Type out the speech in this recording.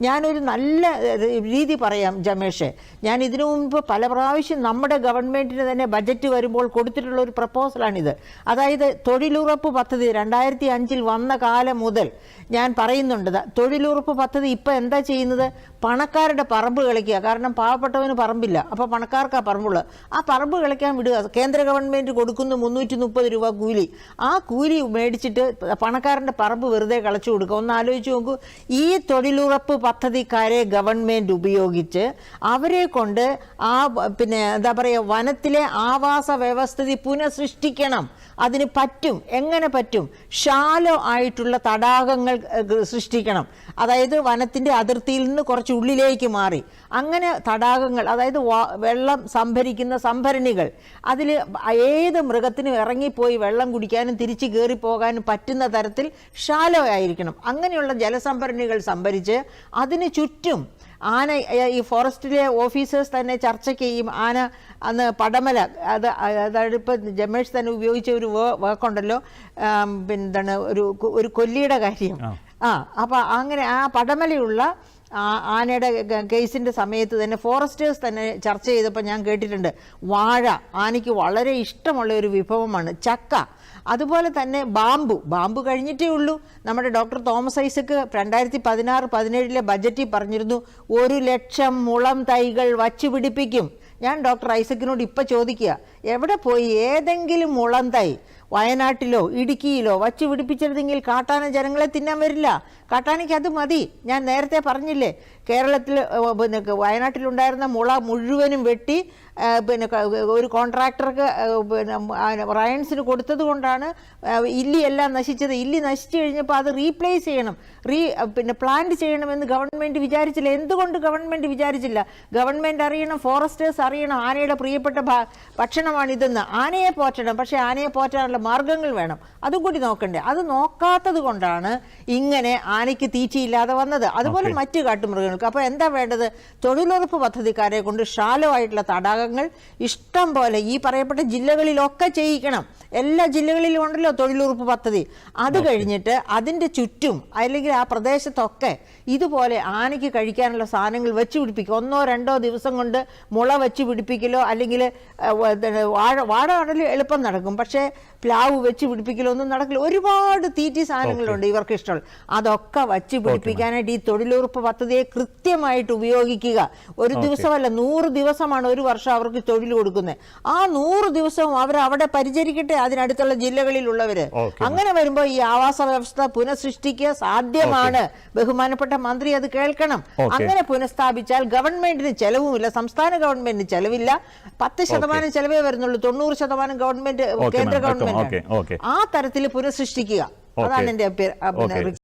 ഞാനൊരു നല്ല രീതി പറയാം ജമേഷ്. ഞാൻ ഇതിനു മുൻപ് പല പ്രാവശ്യം നമ്മുടെ ഗവൺമെന്റിന് തന്നെ ബജറ്റ് വരുമ്പോൾ കൊടുത്തിട്ടുള്ള ഒരു പ്രപ്പോസലാണിത്. അതായത് തൊഴിലുറപ്പ് പദ്ധതി രണ്ടായിരത്തി അഞ്ചിൽ വന്ന കാലം മുതൽ ഞാൻ പറയുന്നുണ്ട് തൊഴിലുറപ്പ് പദ്ധതി ഇപ്പം എന്താ ചെയ്യുന്നത്? പണക്കാരുടെ പറമ്പ് കളിക്കുക. കാരണം പാവപ്പെട്ടവന് പറമ്പില്ല. അപ്പോൾ പണക്കാർക്ക് ആ പറമ്പുള്ളത് ആ പറമ്പ് കളിക്കാൻ വിടുക. കേന്ദ്ര ഗവൺമെന്റ് കൊടുക്കുന്നു മുന്നൂറ്റി മുപ്പത് രൂപ കൂലി. ആ കൂലി മേടിച്ചിട്ട് പണക്കാരന്റെ പറമ്പ് വെറുതെ കളച്ചു കൊടുക്കുക. ഒന്ന് ആലോചിച്ച് നോക്കൂ. ഈ തൊഴിലുറപ്പ് പദ്ധതിക്കാരെ ഗവൺമെന്റ് ഉപയോഗിച്ച് അവരെ കൊണ്ട് ആ പിന്നെ എന്താ പറയുക വനത്തിലെ ആവാസ വ്യവസ്ഥിതി പുനഃസൃഷ്ടിക്കണം. അതിന് പറ്റും. എങ്ങനെ പറ്റും? ഷാലോ ആയിട്ടുള്ള തടാകങ്ങൾ സൃഷ്ടിക്കണം. അതായത് വനത്തിന്റെ അതിർത്തിയിൽ നിന്ന് കുറച്ച് ഉള്ളിലേക്ക് മാറി. അങ്ങനെ തടാകങ്ങൾ അതായത് വെള്ളം സംഭരിക്കുന്ന സംഭരണികൾ അതിൽ ഏത് മൃഗത്തിനും ഇറങ്ങിപ്പോയി വെള്ളം കുടിക്കാനും തിരിച്ച് കയറി പോകാനും പറ്റുന്ന തരത്തിൽ ഷാലോ ആയിരിക്കണം. അങ്ങനെയുള്ള ജലസംഭരണികൾ സംഭരിച്ച് അതിന് ചുറ്റും ആന ഈ ഫോറസ്റ്റിലെ ഓഫീസേഴ്സ് തന്നെ ചർച്ചയ്ക്ക് ചെയ്യും. ആന അന്ന് പടമല അത് അതായത് ഇപ്പം ജമേഷ് തന്നെ ഉപയോഗിച്ച ഒരു വേ- വാക്കുണ്ടല്ലോ പിന്നെ പിന്നെന്താണ് ഒരു ഒരു കൊല്ലിയുടെ കാര്യം. ആ അപ്പം അങ്ങനെ ആ പടമലയുള്ള ആനയുടെ കേസിന്റെ സമയത്ത് തന്നെ ഫോറസ്റ്റേഴ്സ് തന്നെ ചർച്ച ചെയ്തപ്പോൾ ഞാൻ കേട്ടിട്ടുണ്ട്. വാഴ ആനയ്ക്ക് വളരെ ഇഷ്ടമുള്ള ഒരു വിഭവമാണ് ചക്ക. അതുപോലെ തന്നെ ബാമ്പു. ബാമ്പു കഴിഞ്ഞിട്ടേ ഉള്ളൂ. നമ്മുടെ ഡോക്ടർ തോമസ് ഐസക്ക് രണ്ടായിരത്തി പതിനാറ് പതിനേഴിലെ ബജറ്റിൽ പറഞ്ഞിരുന്നു ഒരു ലക്ഷം മുളം തൈകൾ വച്ചു പിടിപ്പിക്കും. ഞാൻ ഡോക്ടർ ഐസക്കിനോട് ഇപ്പം ചോദിക്കുക എവിടെ പോയി? ഏതെങ്കിലും മുളന്തൈ വയനാട്ടിലോ ഇടുക്കിയിലോ വച്ചു പിടിപ്പിച്ചിരുന്നെങ്കിൽ കാട്ടാന ജനങ്ങളെ തിന്നാൻ വരില്ല. കാട്ടാനയ്ക്ക് അത് മതി. ഞാൻ നേരത്തെ പറഞ്ഞില്ലേ കേരളത്തിൽ പിന്നെ വയനാട്ടിലുണ്ടായിരുന്ന മുള മുഴുവനും വെട്ടി പിന്നെ ഒരു കോൺട്രാക്ടർക്ക് പിന്നെ റയൻസിന് കൊടുത്തത് കൊണ്ടാണ് ഇല്ലിയെല്ലാം നശിച്ചത്. ഇല്ലി നശിച്ചു കഴിഞ്ഞപ്പോൾ അത് റീപ്ലേസ് ചെയ്യണം. റീ പിന്നെ പ്ലാന്റ് ചെയ്യണമെന്ന് ഗവൺമെന്റ് വിചാരിച്ചില്ല. എന്തുകൊണ്ട് ഗവൺമെന്റ് വിചാരിച്ചില്ല? ഗവൺമെന്റ് അറിയണം ഫോറസ്റ്റേഴ്സ് അറിയണം ആനയുടെ പ്രിയപ്പെട്ട ഭ- ഭക്ഷണമാണിതെന്ന് ആനയെ പോറ്റണം. പക്ഷേ ആനയെ പോറ്റാനുള്ള മാർഗങ്ങൾ വേണം. അതും കൂടി നോക്കണ്ടേ. അത് നോക്കാത്തത് കൊണ്ടാണ് ഇങ്ങനെ ആനയ്ക്ക് തീറ്റയില്ലാതെ വന്നത്. അതുപോലെ മറ്റ് കാട്ടുമൃഗങ്ങൾക്ക്. അപ്പോൾ എന്താ വേണ്ടത്? തൊഴിലുറപ്പ് പദ്ധതിക്കാരെ കൊണ്ട് ഷാലോ ആയിട്ടുള്ള തടാകങ്ങൾ ഇഷ്ടം പോലെ ഈ പറയപ്പെട്ട ജില്ലകളിലൊക്കെ ചെയ്യിക്കണം. എല്ലാ ജില്ലകളിലും ഉണ്ടല്ലോ തൊഴിലുറപ്പ് പദ്ധതി. അത് കഴിഞ്ഞിട്ട് അതിന്റെ ചുറ്റും അല്ലെങ്കിൽ ആ പ്രദേശത്തൊക്കെ ഇതുപോലെ ആനയ്ക്ക് കഴിക്കാനുള്ള സാധനങ്ങൾ വെച്ച് പിടിപ്പിക്കുക. ഒന്നോ രണ്ടോ ദിവസം കൊണ്ട് മുള വെച്ച് പിടിപ്പിക്കലോ അല്ലെങ്കിൽ വാഴ വാഴ ആണെങ്കിലും എളുപ്പം നടക്കും. പക്ഷേ പ്ലാവ് വെച്ച് പിടിപ്പിക്കലൊന്നും നടക്കില്ല. ഒരുപാട് തീറ്റി സാധനങ്ങളുണ്ട് ഇവർക്ക് ഇഷ്ടമുള്ള അതൊക്കെ വച്ച് പിടിപ്പിക്കാനായിട്ട് ഈ തൊഴിലുറപ്പ് പദ്ധതിയെ കൃത്യമായിട്ട് ഉപയോഗിക്കുക. ഒരു ദിവസമല്ല നൂറ് ദിവസമാണ് ഒരു വർഷം അവർക്ക് തൊഴിൽ കൊടുക്കുന്നത്. ആ നൂറ് ദിവസവും അവർ അവിടെ പരിചരിക്കട്ടെ അതിനടുത്തുള്ള ജില്ലകളിലുള്ളവര്. Okay. അങ്ങനെ വരുമ്പോൾ ഈ ആവാസ വ്യവസ്ഥ പുനഃസൃഷ്ടിക്കുക സാധ്യമാണ്. ബഹുമാനപ്പെട്ട മന്ത്രി അത് കേൾക്കണം. അങ്ങനെ പുനഃസ്ഥാപിച്ചാൽ ഗവൺമെന്റിന് ചെലവുമില്ല സംസ്ഥാന ഗവൺമെന്റിന് ചെലവില്ല. പത്ത് ശതമാനം ചെലവേ വരുന്നുള്ളൂ. തൊണ്ണൂറ് ശതമാനം ഗവൺമെന്റ് കേന്ദ്ര ഗവൺമെന്റ് ആ തരത്തിൽ പുനഃസൃഷ്ടിക്കുക. അതാണ്. എന്റെ.